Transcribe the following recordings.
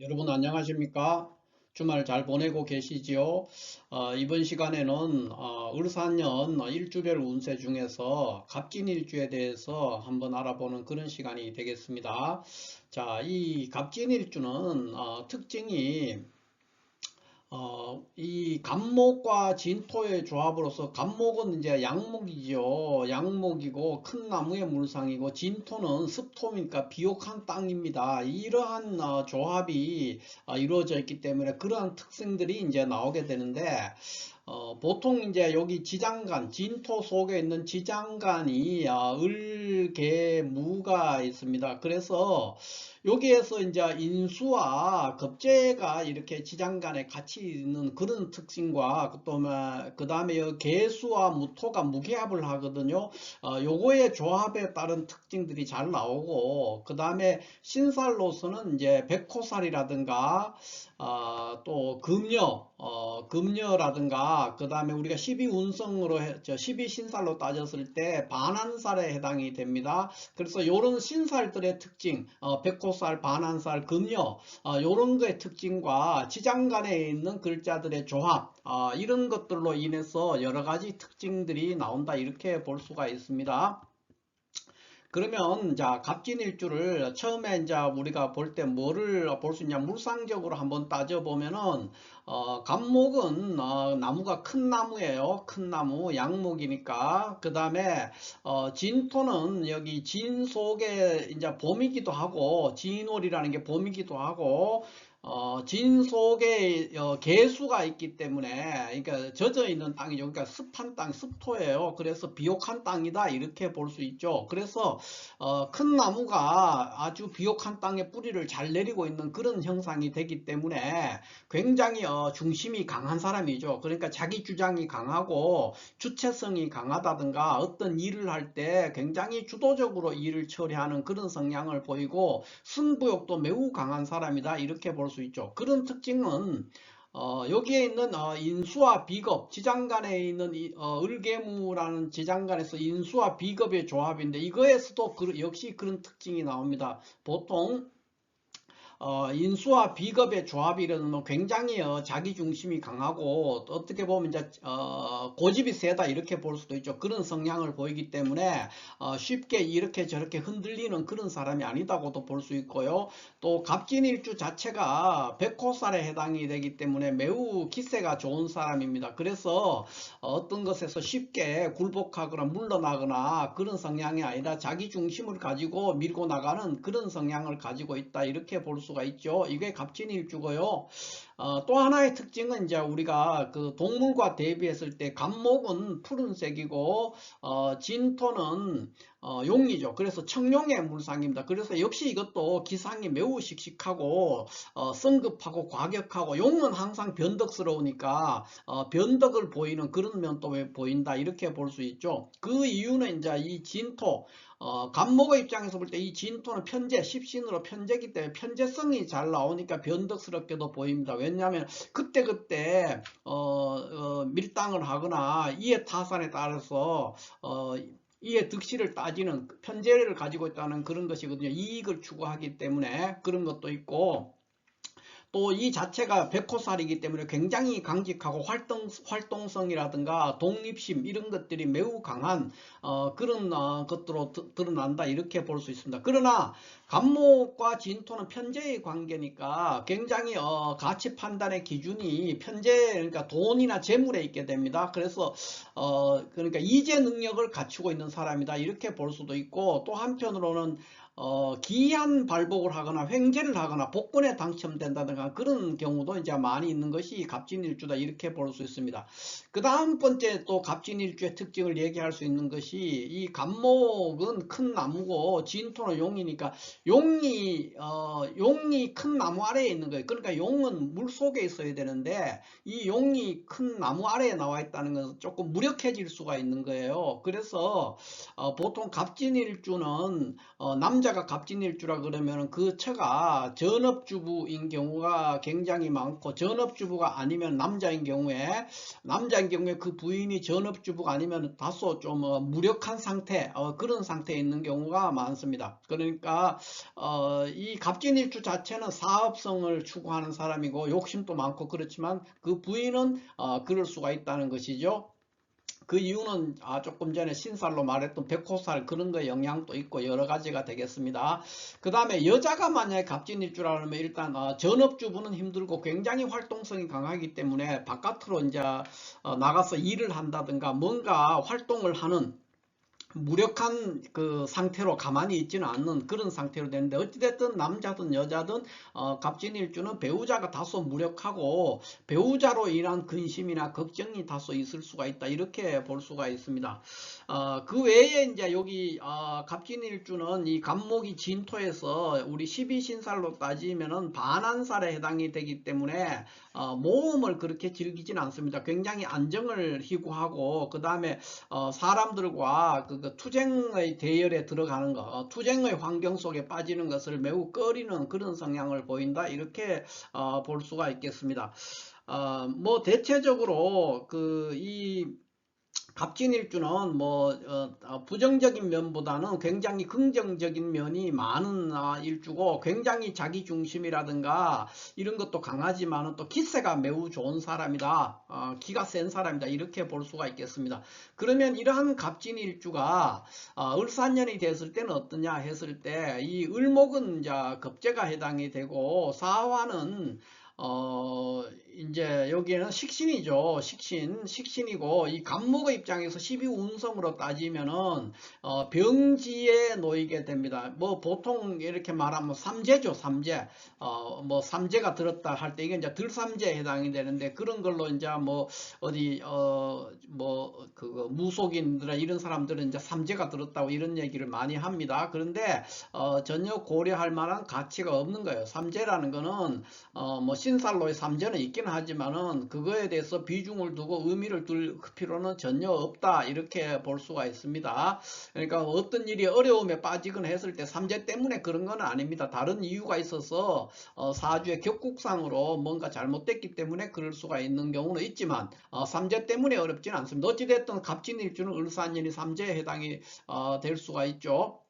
여러분 안녕하십니까? 주말 잘 보내고 계시지요? 어, 이번 시간에는 어, 을사년 일주별 운세 중에서 갑진일주에 대해서 한번 알아보는 그런 시간이 되겠습니다. 자, 이 갑진일주는 어, 특징이 어, 이 갑목과 진토의 조합으로서 갑목은 이제 양목이죠. 양목이고 큰 나무의 물상이고 진토는 습토니까 비옥한 땅입니다. 이러한 어, 조합이 어, 이루어져 있기 때문에 그러한 특성들이 이제 나오게 되는데 어, 보통 이제 여기 지장간, 진토 속에 있는 지장간이 어, 을, 개, 무가 있습니다. 그래서 여기에서 이제 인수와 겁재가 이렇게 지장간에 같이 있는 그런 특징과 그 다음에 개수와 무토가 무게합을 하거든요. 어, 요거의 조합에 따른 특징들이 잘 나오고 그 다음에 신살로서는 이제 백호살이라든가 어, 또 금녀, 어, 금녀라든가 그 다음에 우리가 12운성으로 해, 저 12신살로 따졌을 때 반한살에 해당이 됩니다. 그래서 이런 신살들의 특징, 어, 백호살, 반한살, 금녀 어, 이런 거의 특징과 지장간에 있는 글자들의 조합 어, 이런 것들로 인해서 여러 가지 특징들이 나온다 이렇게 볼 수가 있습니다. 그러면 자 갑진일주를 처음에 이제 우리가 볼 때 뭐를 볼 수 있냐? 물상적으로 한번 따져 보면은 어, 갑목은 어, 나무가 큰 나무예요. 큰 나무 양목이니까. 그 다음에 어, 진토는 여기 진 속에 이제 봄이기도 하고 진월이라는 게 봄이기도 하고 어, 진 속에 어, 개수가 있기 때문에 그러니까 젖어 있는 땅이죠. 그러니까 습한 땅, 습토예요. 그래서 비옥한 땅이다 이렇게 볼 수 있죠. 그래서 어, 큰 나무가 아주 비옥한 땅에 뿌리를 잘 내리고 있는 그런 형상이 되기 때문에 굉장히 어, 중심이 강한 사람이죠. 그러니까 자기 주장이 강하고 주체성이 강하다든가 어떤 일을 할 때 굉장히 주도적으로 일을 처리하는 그런 성향을 보이고 승부욕도 매우 강한 사람이다 이렇게 볼수 있죠. 그런 특징은 어, 여기에 있는 어, 인수와 비겁, 지장간에 있는 이, 어, 을개무라는 지장간에서 인수와 비겁의 조합인데 이거에서도 그, 역시 그런 특징이 나옵니다. 보통 어, 인수와 비겁의 조합이라는 굉장히 어, 자기 중심이 강하고 어떻게 보면 이제 어, 고집이 세다 이렇게 볼 수도 있죠. 그런 성향을 보이기 때문에 어, 쉽게 이렇게 저렇게 흔들리는 그런 사람이 아니다고도 볼 수 있고요. 또 갑진일주 자체가 백호살에 해당이 되기 때문에 매우 기세가 좋은 사람입니다. 그래서 어떤 것에서 쉽게 굴복하거나 물러나거나 그런 성향이 아니라 자기 중심을 가지고 밀고 나가는 그런 성향을 가지고 있다 이렇게 볼 수. 수가 있죠. 이게 갑진일주고요. 어, 또 하나의 특징은 이제 우리가 그 동물과 대비했을 때 갑목은 푸른색이고 어, 진토는 어, 용이죠. 그래서 청룡의 물상입니다. 그래서 역시 이것도 기상이 매우 씩씩하고 어, 성급하고 과격하고 용은 항상 변덕스러우니까 어, 변덕을 보이는 그런 면도 보인다 이렇게 볼 수 있죠. 그 이유는 이제 이 진토 어, 간목의 입장에서 볼 때 이 진토는 편제, 십신으로 편제기 때문에 편제성이 잘 나오니까 변덕스럽게도 보입니다. 왜냐하면 그때그때 어, 어, 밀당을 하거나 이해 타산에 따라서 어, 이해 득실을 따지는 편제를 가지고 있다는 그런 것이거든요. 이익을 추구하기 때문에 그런 것도 있고 또 이 자체가 백호살이기 때문에 굉장히 강직하고 활동, 활동성이라든가 독립심 이런 것들이 매우 강한 어, 그런 어, 것들로 드러난다 이렇게 볼 수 있습니다. 그러나 간목과 진토는 편제의 관계니까 굉장히 어, 가치 판단의 기준이 편제 그러니까 돈이나 재물에 있게 됩니다. 그래서 어, 그러니까 이제 능력을 갖추고 있는 사람이다 이렇게 볼 수도 있고 또 한편으로는 어, 기한 발복을 하거나 횡재를 하거나 복권에 당첨된다든가 그런 경우도 이제 많이 있는 것이 갑진일주다 이렇게 볼 수 있습니다. 그 다음 번째 또 갑진일주의 특징을 얘기할 수 있는 것이 이 갑목은 큰 나무고 진토는 용이니까 용이 어, 용이 큰 나무 아래에 있는 거예요. 그러니까 용은 물 속에 있어야 되는데 이 용이 큰 나무 아래에 나와 있다는 것은 조금 무력해질 수가 있는 거예요. 그래서 어, 보통 갑진일주는 어, 남 남자가 갑진일 주라 그러면 그 처가 전업주부인 경우가 굉장히 많고 전업주부가 아니면 남자인 경우에 남자인 경우에 그 부인이 전업주부가 아니면 다소 좀 어, 무력한 상태 어, 그런 상태에 있는 경우가 많습니다. 그러니까 어, 이 갑진일주 자체는 사업성을 추구하는 사람이고 욕심도 많고 그렇지만 그 부인은 어, 그럴 수가 있다는 것이죠. 그 이유는 아 조금 전에 신살로 말했던 백호살 그런 거 영향도 있고 여러 가지가 되겠습니다. 그 다음에 여자가 만약에 갑진일주라 그러면 일단 어, 전업주부는 힘들고 굉장히 활동성이 강하기 때문에 바깥으로 이제 어, 나가서 일을 한다든가 뭔가 활동을 하는 무력한 그 상태로 가만히 있지는 않는 그런 상태로 되는데 어찌됐든 남자든 여자든 어, 갑진일주는 배우자가 다소 무력하고 배우자로 인한 근심이나 걱정이 다소 있을 수가 있다 이렇게 볼 수가 있습니다. 어, 그 외에 이제 여기 어, 갑진일주는 이 갑목이 진토에서 우리 12신살로 따지면은 반한살에 해당이 되기 때문에 어, 모험을 그렇게 즐기진 않습니다. 굉장히 안정을 희구하고 그 다음에 어, 사람들과 그, 그, 투쟁의 대열에 들어가는 것, 어, 투쟁의 환경 속에 빠지는 것을 매우 꺼리는 그런 성향을 보인다 이렇게 어, 볼 수가 있겠습니다. 어, 뭐 대체적으로 그이 갑진일주는 뭐 어, 어, 부정적인 면보다는 굉장히 긍정적인 면이 많은 아, 일주고 굉장히 자기 중심이라든가 이런 것도 강하지만은 또 기세가 매우 좋은 사람이다. 어, 기가 센 사람이다. 이렇게 볼 수가 있겠습니다. 그러면 이러한 갑진일주가 어, 을사년이 됐을 때는 어떠냐 했을 때 이 을목은 이제 급제가 해당이 되고 사화는 어, 이제 여기에는 식신이죠. 식신, 식신이고 이 간목의 입장에서 12운성으로 따지면은 어, 병지에 놓이게 됩니다. 뭐 보통 이렇게 말하면 삼재죠, 삼재. 어, 뭐 삼재가 들었다 할 때 이게 이제 들삼재에 해당이 되는데 그런 걸로 이제 뭐 어디 어 뭐 그 무속인들 이런 사람들은 이제 삼재가 들었다고 이런 얘기를 많이 합니다. 그런데 어, 전혀 고려할 만한 가치가 없는 거예요. 삼재라는 거는 어뭐 신살로의 삼재는 있긴 하지만은 그거에 대해서 비중을 두고 의미를 둘 필요는 전혀 없다 이렇게 볼 수가 있습니다. 그러니까 어떤 일이 어려움에 빠지거나 했을 때 삼재 때문에 그런 건 아닙니다. 다른 이유가 있어서 어, 사주의 격국상으로 뭔가 잘못됐기 때문에 그럴 수가 있는 경우는 있지만 어, 삼재 때문에 어렵지는 않습니다. 어찌됐든 갑진일주는 을사년이 삼재에 해당이 어, 될 수가 있죠.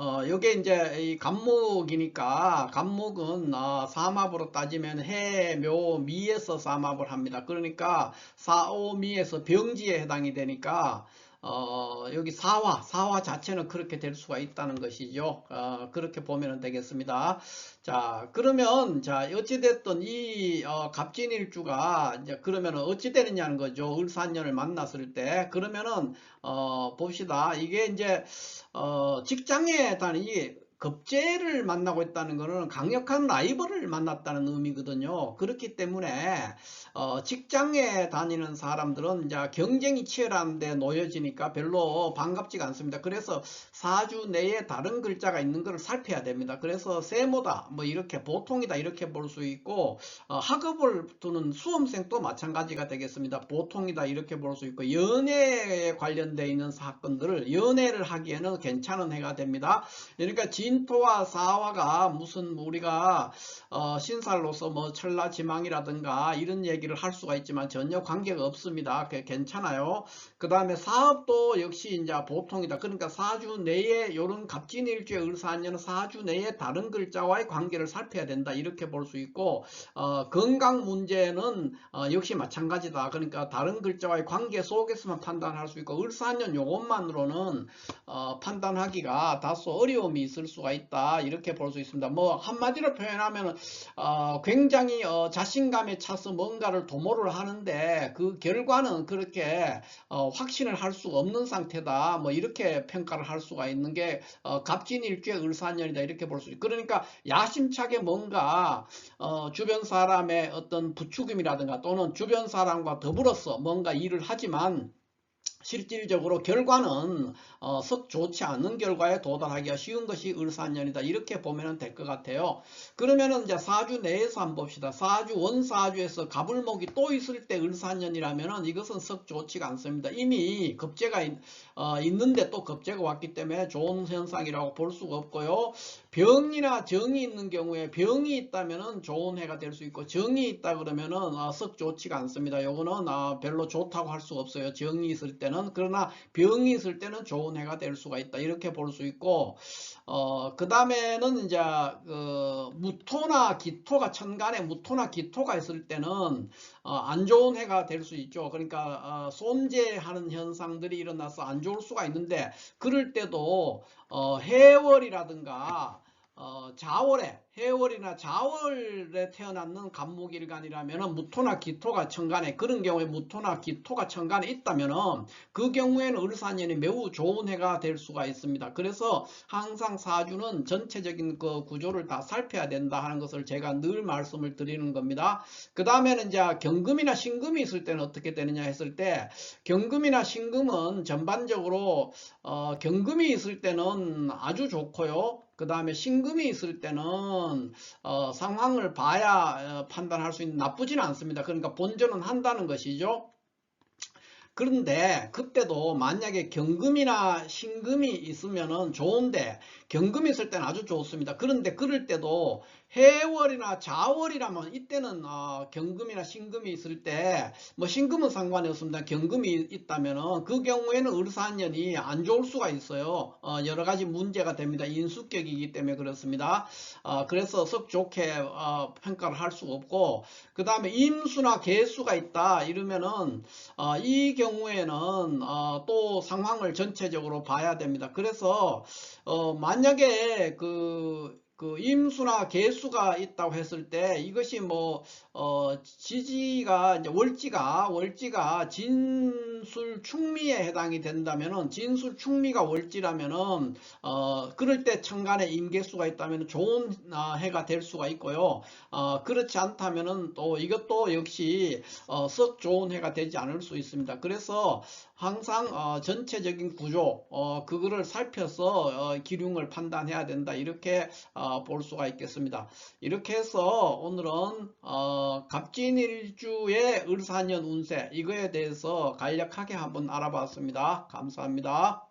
어, 요게 이제 이 간목이니까 간목은 어, 사합으로 따지면 해, 묘, 미에서 사합을 합니다. 그러니까 사오미에서 병지에 해당이 되니까 어, 여기 사화, 사화 자체는 그렇게 될 수가 있다는 것이죠. 어, 그렇게 보면 되겠습니다. 자, 그러면, 자, 어찌됐든 이, 어, 갑진일주가, 이제, 그러면 어찌 되느냐는 거죠. 을사년을 만났을 때. 그러면은, 어, 봅시다. 이게 이제, 어, 직장에 다니, 급제를 만나고 있다는 것은 강력한 라이벌을 만났다는 의미거든요. 그렇기 때문에 어, 직장에 다니는 사람들은 이제 경쟁이 치열한데 놓여지니까 별로 반갑지가 않습니다. 그래서 사주 내에 다른 글자가 있는 것을 살펴야 됩니다. 그래서 세모다, 뭐 이렇게 보통이다 이렇게 볼 수 있고 어, 학업을 두는 수험생도 마찬가지가 되겠습니다. 보통이다 이렇게 볼 수 있고 연애에 관련되어 있는 사건들을 연애를 하기에는 괜찮은 해가 됩니다. 그러니까 진토와 사화가 무슨 우리가 어, 신살로서 뭐 철라지망이라든가 이런 얘기 얘기를 할 수가 있지만 전혀 관계가 없습니다. 괜찮아요. 그 다음에 사업도 역시 이제 보통이다. 그러니까 사주 내에 이런 갑진일주의 을사년은 사주 내에 다른 글자와의 관계를 살펴야 된다. 이렇게 볼 수 있고 어, 건강 문제는 어, 역시 마찬가지다. 그러니까 다른 글자와의 관계 속에서만 판단할 수 있고 을사년 요것만으로는 어, 판단하기가 다소 어려움이 있을 수가 있다. 이렇게 볼 수 있습니다. 뭐 한마디로 표현하면 어, 굉장히 어, 자신감에 차서 뭔가를 도모를 하는데 그 결과는 그렇게 어, 확신을 할 수가 없는 상태다. 뭐 이렇게 평가를 할 수가 있는 게 어, 갑진일주의 을사년이다 이렇게 볼 수 있죠. 그러니까 야심차게 뭔가 어, 주변 사람의 어떤 부추김이라든가 또는 주변 사람과 더불어서 뭔가 일을 하지만 실질적으로 결과는 어, 썩 좋지 않은 결과에 도달하기가 쉬운 것이 을사년이다. 이렇게 보면 될 것 같아요. 그러면은 이제 사주 내에서 한번 봅시다. 사주 원사주에서 가불목이 또 있을 때 을사년이라면은 이것은 썩 좋지가 않습니다. 이미 급제가 있, 어, 있는데 또 급제가 왔기 때문에 좋은 현상이라고 볼 수가 없고요. 병이나 정이 있는 경우에 병이 있다면은 좋은 해가 될 수 있고 정이 있다 그러면은 아, 썩 좋지가 않습니다. 요거는 아, 별로 좋다고 할 수가 없어요. 정이 있을 때는 그러나 병이 있을 때는 좋은 해가 될 수가 있다. 이렇게 볼 수 있고 어, 그 다음에는 이제 그 무토나 기토가 천간에 무토나 기토가 있을 때는 어, 안 좋은 해가 될 수 있죠. 그러니까 어, 손재하는 현상들이 일어나서 안 좋을 수가 있는데 그럴 때도 어, 해월이라든가 어, 자월에 해월이나 자월에 태어났는 간목일간이라면 무토나 기토가 천간에 그런 경우에 무토나 기토가 천간에 있다면은 그 경우에는 을사년이 매우 좋은 해가 될 수가 있습니다. 그래서 항상 사주는 전체적인 그 구조를 다 살펴야 된다 하는 것을 제가 늘 말씀을 드리는 겁니다. 그 다음에는 이제 경금이나 신금이 있을 때는 어떻게 되느냐 했을 때 경금이나 신금은 전반적으로 어, 경금이 있을 때는 아주 좋고요. 그 다음에 신금이 있을 때는 어, 상황을 봐야 어, 판단할 수 있는 나쁘지는 않습니다. 그러니까 본전은 한다는 것이죠. 그런데 그때도 만약에 경금이나 신금이 있으면 좋은데 경금이 있을 때는 아주 좋습니다. 그런데 그럴 때도 해월이나 자월이라면 이때는 어, 경금이나 신금이 있을 때 뭐 신금은 상관이 없습니다. 경금이 있다면 그 경우에는 을사년이 안 좋을 수가 있어요. 어, 여러 가지 문제가 됩니다. 인수격이기 때문에 그렇습니다. 어, 그래서 썩 좋게 어, 평가를 할 수가 없고 그 다음에 임수나 개수가 있다 이러면은 어, 이 경우에는 어, 또 상황을 전체적으로 봐야 됩니다. 그래서 어, 만약에 그, 그 임수나 개수가 있다고 했을 때 이것이 뭐 어, 지지가 월지가 월지가 진술 충미에 해당이 된다면은 진술 충미가 월지라면은 어, 그럴 때 천간에 임개수가 있다면 좋은 아, 해가 될 수가 있고요. 어, 그렇지 않다면은 또 이것도 역시 어, 썩 좋은 해가 되지 않을 수 있습니다. 그래서 항상 어, 전체적인 구조 어, 그거를 살펴서 어, 기륭을 판단해야 된다 이렇게 어, 볼 수가 있겠습니다. 이렇게 해서 오늘은 어, 갑진일주의 을사년 운세 이거에 대해서 간략하게 한번 알아봤습니다. 감사합니다.